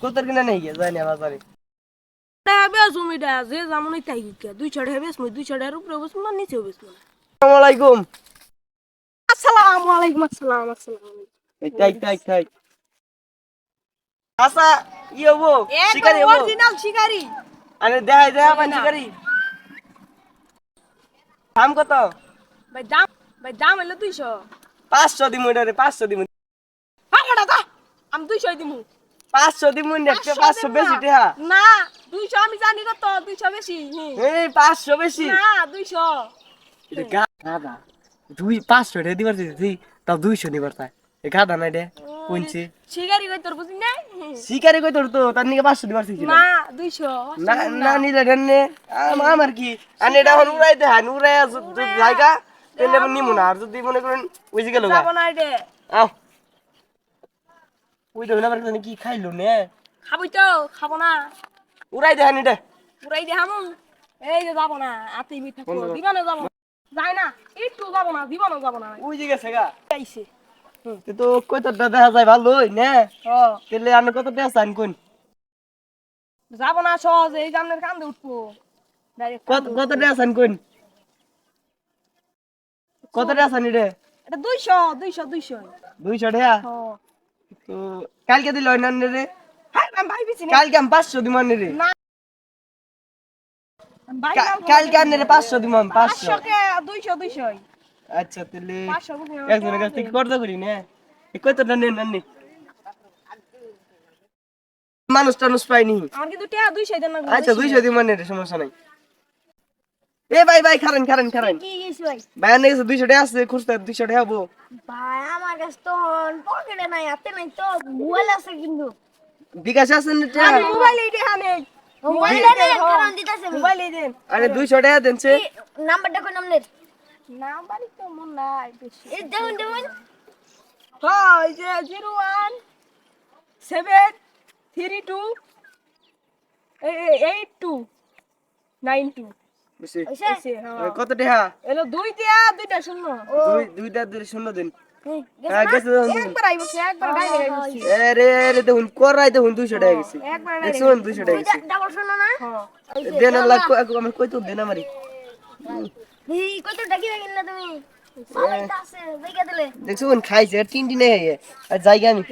কোথার কিনা নেই গিয়ে যায় না বাজারে যে যেমন তাই দুই ছড়ে বেসমু দুই ছড়ের উপরে বেসমু না নিচেও বেসমু আসসালামু আলাইকুম আসসালামু আলাইকুম আসসালাম আসসালাম তাই তাই তাই আচ্ছা ই হব? শিকারি হব? অরিজিনাল শিকারি আরে দেখাই দেখা পান শিকারি দাম কত? ভাই দাম ভাই দাম হলো দুইশো। পাঁচশো দিমু এটা রে পাঁচশো দিমু। হাটা দা আমি দুইশো দিমু। পাঁচশো দিমু একটা পাঁচশো বেশি টেহা না দুইশো আমি জানি কত দুইশো বেশি। এই পাঁচশো বেশি। না দুইশো। গাধা দুই পাঁচশো রে দিবার দিছি তাও দুইশো নিবার তাই। এ গাধা নাই রে কোনছি শিকারি কই তোর বুঝি হুম। শিকারি কই তোর তো তার নিকে পাঁচশো দিবার শিখছি না দুইশো না না নিলে রেন্নে আমার কি? আর এটা এখন উড়াই দে হান উড়াই জায়গা। আমি নিমু না আর যদি মনে করেন ওই যে গেল যাব না রে। আও। ওই তো আমার কাছে কি খাইলো নে। খাবই তো খাব না। উড়াই দে হান এটা দেখামু এই যে যাব না আতি জায়গা? দিবানো যাব। যাই না একটু যাব না দিবানো যাব না। ওই যে গেছে গা। আইছে। তো কই দেখা যায় ভালোই নে। ও তাহলে আমি কত টাকা চান কোন যাব না সহজে এই জামনের কান্দে উঠবো। কত কত টাকা চান কোন কত টাকা চান রে এটা দুইশো দুইশো দুইশো। দুইশো টাকা তো কালকে দিল না রে। হ্যাঁ কালকে আমি পাঁচশো দিব রে। কালকে আনলে পাঁচশো দিব পাঁচশো। দুইশো দুইশো। আচ্ছা তাহলে একজনের কাছ থেকে করতে করি না। কতটা নেন আননি মানুষ টানুষ পাইনি। আচ্ছা দুইশো দিব রে, সমস্যা নাই। এ ভাই ভাই খারেন খারেন খারেন। ভাই? আনে গেছে দুইশো টাকা আছে খুঁজতে দুইশো টাকা হব। ভাই আমার কাছে তো পকেটে নাই হাতে নাই তো মোবাইল আছে কিন্তু। বিকাশ আছে? আমি মোবাইলে মোবাইলে দেন। আরে দুইশো টাকা দেনছে। নাম্বারটা কোন নাম্বার নাম্বারই তো মন নাই বেশি। এই দেখুন দেখুন। হ্যাঁ যে zero one seven three two eight two nine two. বুঝছি কত টাকা এলো দুই দিয়া দুইটা শূন্য। দুই দুইটা দুই শূন্য দিন। এই, হ্যাঁ হ্যাঁ দেন দেন দিলে। দেখছ খাইছে টিনে আর জায়গা আমি